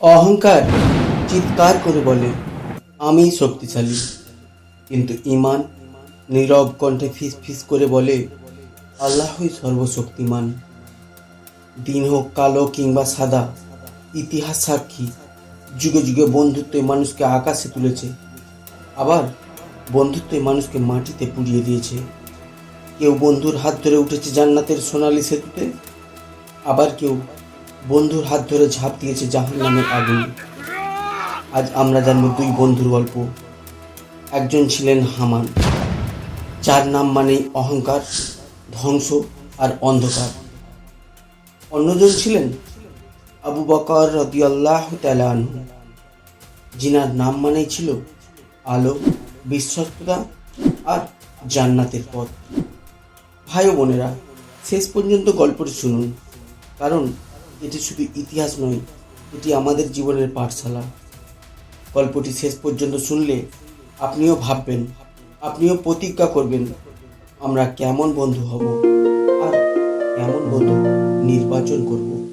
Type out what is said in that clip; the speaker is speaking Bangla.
অহংকার চিৎকার করে বলে আমি শক্তিশালী। কিন্তু ইমান নীরব কণ্ঠে ফিস ফিস করে বলে, আল্লাহই সর্বশক্তিমান। দিন হোক কালো কিংবা সাদা, ইতিহাস সাক্ষী, যুগে যুগে বন্ধুত্ব মানুষকে আকাশে তুলেছে, আবার বন্ধুত্ব মানুষকে মাটিতে পুড়িয়ে দিয়েছে। কেউ বন্ধুর হাত ধরে উঠেছে জান্নাতের সোনালি সেতুতে, আবার কেউ বন্ধুর হাত ধরে ঝাঁপ দিয়েছে জাহান নামের আগুন। আজ আমরা জানব দুই বন্ধুর গল্প। একজন ছিলেন হামান, যার নাম মানেই অহংকার, ধ্বংস আর অন্ধকার। অন্যজন ছিলেন আবু বকর রদিয়াল্লাহ তালানহু জিনার নাম মানেই ছিল আলো, বিশ্বস্ততা আর জান্নাতের পথ। ভাই বোনেরা, শেষ পর্যন্ত গল্পটি শুনুন, কারণ এটি শুধু ইতিহাস নয়, এটি আমাদের জীবনের পাঠশালা। গল্পটি শেষ পর্যন্ত শুনলে আপনিও ভাববেন, আপনিও প্রতিজ্ঞা করবেন, আমরা কেমন বন্ধু হব আর কেমন বন্ধু নির্বাচন করব।